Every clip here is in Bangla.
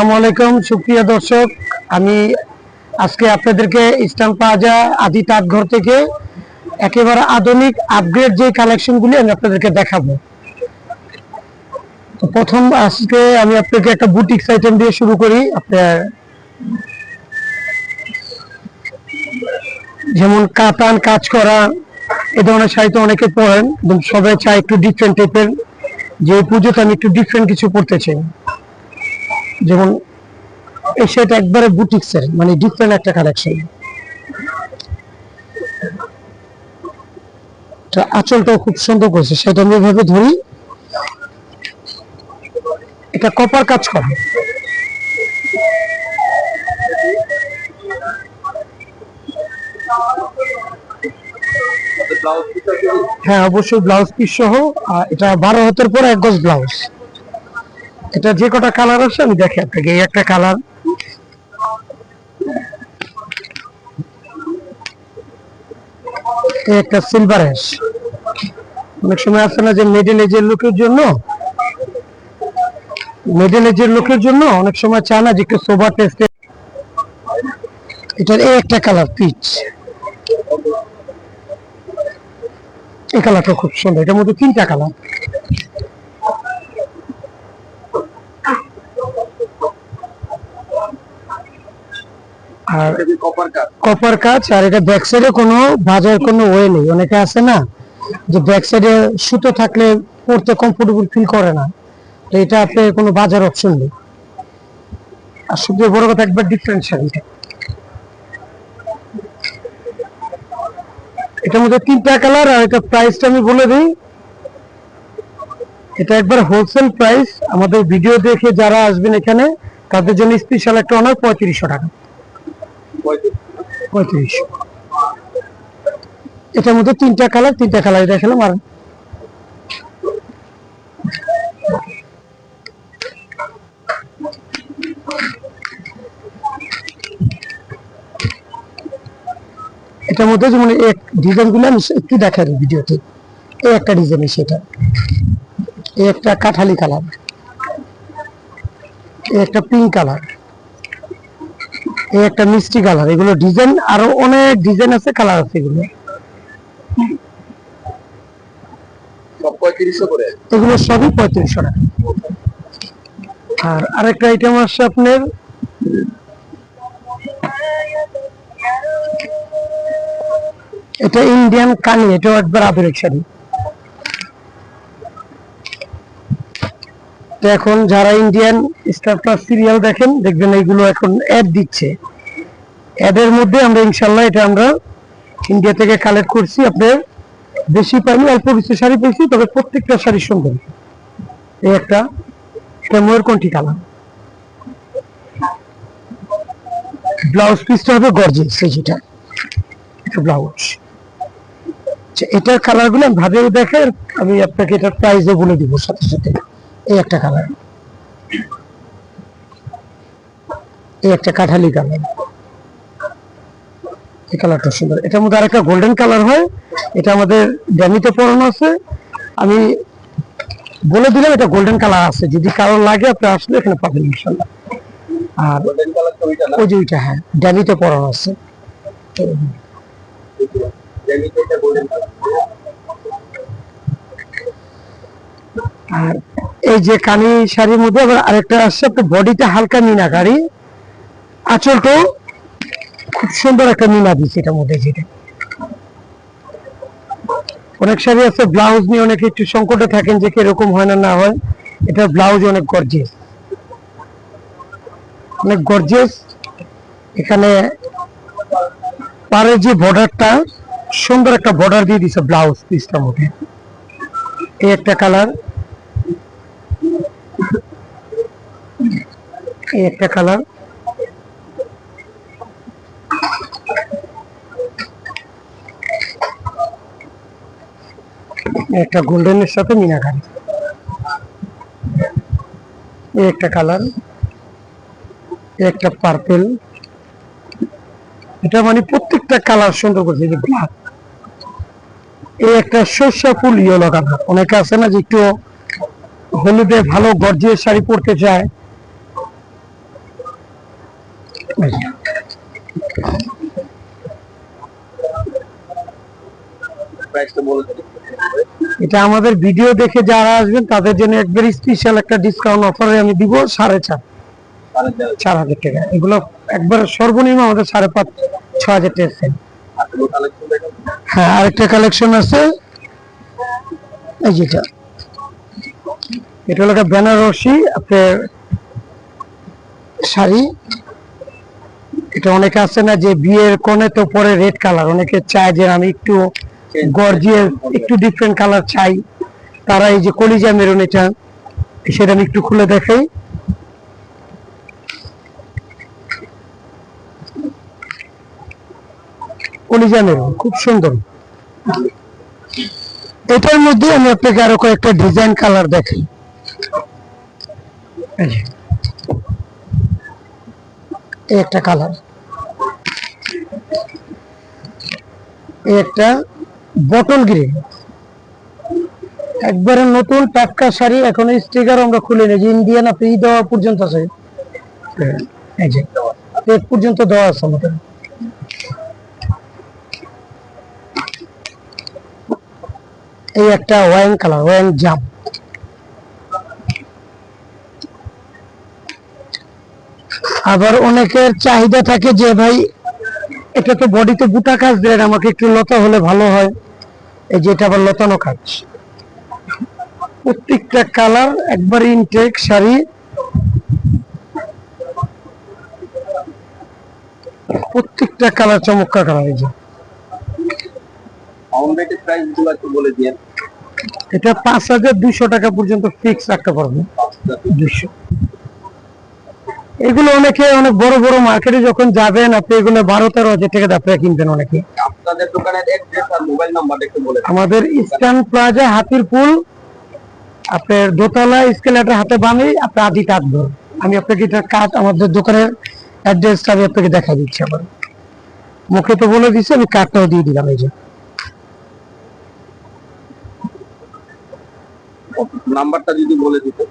আলাইকুম, সুপ্রিয় দর্শক। আমি আজকে আপনাদেরকে ইস্টার্ন প্লাজা আদি তাঁতঘর থেকে একেবারে আধুনিক আপগ্রেড যে কালেকশনগুলি আমি আপনাদেরকে দেখাবো। প্রথম আজকে আমি আপনাকে একটা বুটিক্স আইটেম দিয়ে শুরু করি। আপনার যেমন কাতান কাজ করা, এ ধরনের শাড়ি তো অনেকে পরেন এবং সবাই চায় একটু ডিফারেন্ট টাইপের যে পুজোতে আমি একটু ডিফারেন্ট কিছু পড়তে চাই। যেমন, এই সেটা একবারে বুটিক্সের মানে ডিফারেন্ট একটা কালেকশন আঁচলটাও খুব সুন্দর করেছে, সেটা আমি এভাবে ধরি। এটা কপার কাজ করে। হ্যাঁ অবশ্যই ব্লাউজ পিস সহ এটা বারো হাতের পর এক গজ ব্লাউজ এটা যে কটা কালার আছে, আমি দেখি আপনাকে, এই একটা কালার। একটা সিলভার অ্যাশ অনেক সময় আছে না যে মিডল এজের লোকের জন্য মিডল এজের লোকের জন্য অনেক সময় চায় না যে একটু সোবার টেস্টে এটার এই একটা কালার পিচ এই কালারটা খুব সুন্দর, এটার মধ্যে তিনটা কালার। আর কপার কাজ আর এটা ব্যাক সাইডে কোনো বাজার কোনো ওয়ে নেই। অনেকে আছে না যে ব্যাক সাইডে সুতো থাকলে পড়তে কমফোর্টেবল ফিল করে না। তো এটা আপনি কোনো বাজার অপশন নেই। আর সবচেয়ে বড় কথা একবার ডিফারেন্ট শাড়িটা এটার মধ্যে তিনটা কালার আর এটা প্রাইসটা আমি বলে দিই। এটা একবার হোলসেল প্রাইস আমাদের ভিডিও দেখে যারা আসবেন এখানে তাদের জন্য স্পেশাল একটা অনার পঁয়ত্রিশশো টাকা। পঁয়ত্রিশ। এটার মধ্যে তিনটা কালার তিনটা কালার দেখালাম আর এটার মধ্যে যেমন এক ডিজাইনগুলো আমি একটু দেখাই ভিডিওতে। এই একটা ডিজাইন সেটা এই একটা কাঠালি কালার এই একটা পিঙ্ক কালার এই একটা মিষ্টি কালার এগুলো ডিজাইন আরও অনেক ডিজাইন আছে কালার আছে এগুলো। এগুলো সবই পঁয়ত্রিশশো টাকা। আর আরেকটা আইটেম আসছে আপনার। এটা ইন্ডিয়ান কানি এটাও একবার আধুনিক শাড়ি তো এখন যারা ইন্ডিয়ান স্টার প্লাস সিরিয়াল দেখেন, দেখবেন এইগুলো এখন অ্যাড দিচ্ছে। অ্যাডের মধ্যে আমরা ইনশাল্লাহ এটা আমরা ইন্ডিয়া থেকে কালেক্ট করছি। আপনার বেশি পাইনি, অল্প কিছু শাড়ি পেয়েছি, তবে প্রত্যেকটা শাড়ি সুন্দর। এই একটা এটা ময়ূরকণ্ঠী কালার ব্লাউজ পিসটা হবে গর্জিয়াস এই যেটা। এটা ব্লাউজ এটার কালারগুলো আমি ভাবে দেখে আমি আপনাকে এটার প্রাইসও বলে দিব সাথে সাথে। এই একটা কালার। এই একটা কাঠালি কালার। এই কালারটা সুন্দর। এটার মধ্যে আরেকটা গোল্ডেন কালার হয়। এটা আমাদের ড্যামিতে পরানো আছে। আমি বলে দিলাম এটা গোল্ডেন কালার আছে। যদি কারও লাগে আপনি আসলে এখানে পাবেন ইনশাল্লাহ আর কালার ওই যে ওইটা হ্যাঁ ড্যামিতে পরানো আছে। কালার। আর এই যে কানি শাড়ির মধ্যে আবার আরেকটা আসছে, আপনার বডিতে হালকা মিনাকারি আঁচলটাও খুব সুন্দর একটা মিনা দিচ্ছে এটার মধ্যে যেটা। অনেক শাড়ি আছে, ব্লাউজ নিয়ে অনেকে একটু সংকটে থাকেন যে কীরকম হয় না না হয়। এটা ব্লাউজ অনেক গর্জিয়াস অনেক গর্জিয়াস এখানে পারে যে বর্ডারটা সুন্দর একটা বর্ডার দিয়ে দিছে ব্লাউজ পিসটার মধ্যে। এই একটা কালার এই একটা কালার একটা গোল্ডেনের সাথে মিনাকারি একটা কালার একটা পার্পেল এটা মানে প্রত্যেকটা কালার সুন্দর করছে যে ব্ল্যাক এই একটা সর্ষা ফুল ইয়েলো কালার অনেকে আছে না যে একটু হলুদে ভালো গর্জিয়াস শাড়ি পরতে চায় এটা আমাদের ভিডিও দেখে যারা আসবেন, তাদের জন্য একবার স্পেশাল একটা ডিসকাউন্ট অফারে আমি দিব সাড়ে চার চার হাজার টাকা। এগুলো একবার সর্বনিম্ন আমাদের সাড়ে পাঁচ, ছ হাজার টাকা সেল হ্যাঁ আরেকটা কালেকশন আছে। এই যেটা। এটা হলো বেনারসি, আপনার শাড়ি। এটা অনেকে আছে না যে বিয়ের কোণে তো পরে রেড কালার অনেকে চায় যে আমি একটু গর্জিয়াস একটু ডিফারেন্ট কালার চাই। তারা এই যে কলিজা মেরুন এটা সেটা আমি একটু খুলে দেখাই। কলিজা মেরুন খুব সুন্দর। এটার মধ্যে আমি আপনাকে আরও কয়েকটা ডিজাইন কালার দেখাই। এই একটা কালার একটা বটল গ্রিন একবারে নতুন টাটকা শাড়ি, এখন স্টিকার আমরা খুলে নিই যে ইন্ডিয়ান আপনি দেওয়া পর্যন্ত আছে। পর্যন্ত দেওয়া আছে আমাদের। এই একটা ওয়াইন কালার ওয়াইন জাম আবার অনেকের চাহিদা থাকে যে, ভাই এটা তো বডিতে বুটা কাজ দেন আমাকে একটু লতা হলে ভালো হয়। এই যে এটা আবার লতানো কাজ। প্রত্যেকটা কালার একবার ইনটেক শাড়ি। প্রত্যেকটা কালার চমৎকার কালার এই যে। এটা পাঁচ হাজার দুইশো টাকা পর্যন্ত ফিক্স রাখতে পারব। দুইশো। এগুলো অনেকে অনেক বড় বড় মার্কেটে যখন যাবেন আপনি এগুলো বারো তেরো হাজার টাকা আপনারা কিনবেন অনেকে। আপনাদের দোকানের অ্যাড্রেস আর মোবাইল নাম্বারটা একটু বলে আমাদের ইস্টার্ন প্লাজা হাতির পুল আপনার দোতলা স্কেলেটার হাতে বামে আপনার আদি ধর আমি আপনাকে এটা কাঠ আমাদের দোকানের অ্যাড্রেসটা আমি আপনাকে দেখা দিচ্ছি আবার। মুখে তো বলে দিচ্ছি আমি কার্ডটাও দিয়ে দিলাম এই যে। নাম্বারটা যদি বলে দিতে।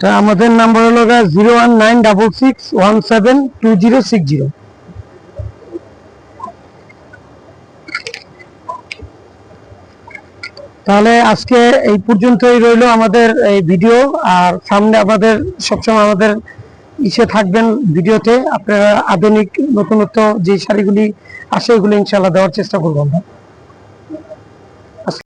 তা আমাদের নাম্বার হলো zero one nine double six one seven two zero six zero তাহলে আজকে এই পর্যন্তই রইল আমাদের এই ভিডিও আর সামনে আমাদের, সবসময় আমাদের ইসে থাকবেন ভিডিওতে আপনারা আধুনিক নতুনত্ব যে শাড়িগুলি আসে, এগুলি ইনশাল্লাহ দেওয়ার চেষ্টা করব আমরা।